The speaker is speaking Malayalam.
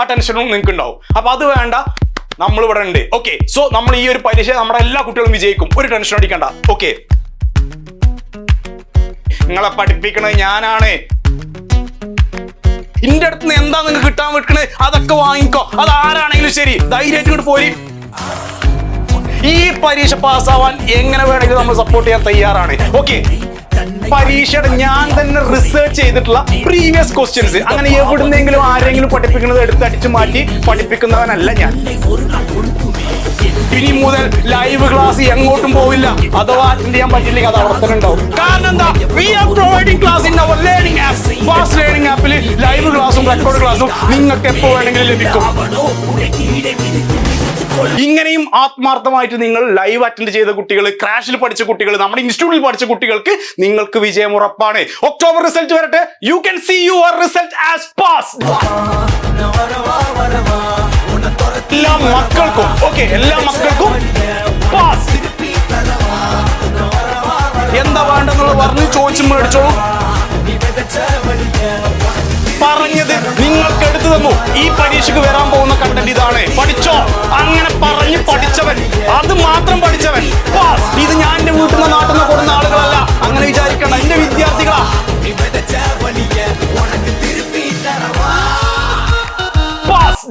ആ ടെൻഷനും നിങ്ങൾക്ക് ഉണ്ടാവും അപ്പൊ അത് വേണ്ട നമ്മൾ ഇവിടെ ഉണ്ട്. ഓക്കെ സോ നമ്മൾ ഈ ഒരു പരീക്ഷ നമ്മുടെ എല്ലാ കുട്ടികളും വിജയിക്കും. ഒരു ടെൻഷൻ അടിക്കണ്ട. ഓക്കെ നിങ്ങളെ പഠിപ്പിക്കണത് ഞാനാണ്. ഇന്റെ അടുത്ത് നിന്ന് എന്താ നിങ്ങൾക്ക് കിട്ടാൻ വെക്കണേ അതൊക്കെ വാങ്ങിക്കോ. അത് ആരാണെങ്കിലും ശരി. ധൈര്യമായിട്ട് ഇങ്ങോട്ട് പോരി. ഈ പരീക്ഷ പാസ്സാവാൻ എങ്ങനെ വേണമെങ്കിലും നമ്മൾ സപ്പോർട്ട് ചെയ്യാൻ തയ്യാറാണ്. ഓക്കെ പരീക്ഷയുടെ ഞാൻ തന്നെ റിസർച്ച് ചെയ്തിട്ടുള്ള പ്രീവിയസ് ക്വസ്റ്റ്യൻസ് അങ്ങനെ എവിടുന്നെങ്കിലും ആരെങ്കിലും പഠിപ്പിക്കുന്നത് എടുത്ത് അടിച്ചു മാറ്റി പഠിപ്പിക്കുന്നവനല്ല ഞാൻ. ഇനി മുതൽ ലൈവ് ക്ലാസ് എങ്ങോട്ടും പോവില്ല. അഥവാ അറ്റൻഡ് ചെയ്യാൻ പറ്റില്ലെങ്കിൽ അത് അവിടെ ഉണ്ടാവും. കാരണം എന്താ? We are providing class in our learning app fast learning ആപ്പിൽ ലൈവ് ക്ലാസും റെക്കോർഡ് ക്ലാസും നിങ്ങൾക്ക് എപ്പോ വേണമെങ്കിലും ലഭിക്കും. ഇങ്ങനെയും ആത്മാർത്ഥമായിട്ട് നിങ്ങൾ ലൈവ് അറ്റൻഡ് ചെയ്ത കുട്ടികൾ ക്രാഷിൽ പഠിച്ച കുട്ടികൾ നമ്മുടെ ഇൻസ്റ്റിറ്റ്യൂട്ടിൽ പഠിച്ച കുട്ടികൾക്ക് നിങ്ങൾക്ക് വിജയം ഉറപ്പാണ്. ഒക്ടോബർ റിസൾട്ട് വരട്ടെ. You can see your result as pass എല്ലാ മക്കൾക്കും ഓക്കെ എല്ലാ മക്കൾക്കും പാസ് എന്താ വേണ്ടെന്നുള്ള പറഞ്ഞ് ചോദിച്ചു മേടിച്ചോളൂ. പറഞ്ഞത് നിങ്ങൾക്ക് എടുത്തു തന്നു. ഈ പരീക്ഷയ്ക്ക് വരാൻ പോകുന്ന കണ്ടന്റ് ഇതാണ്. പഠിച്ചവൻ. അത് മാത്രം പഠിച്ചവൻ. ഇത് ഞാൻ എന്റെ വീട്ടിൽ നിന്ന് നാട്ടിൽ നിന്ന്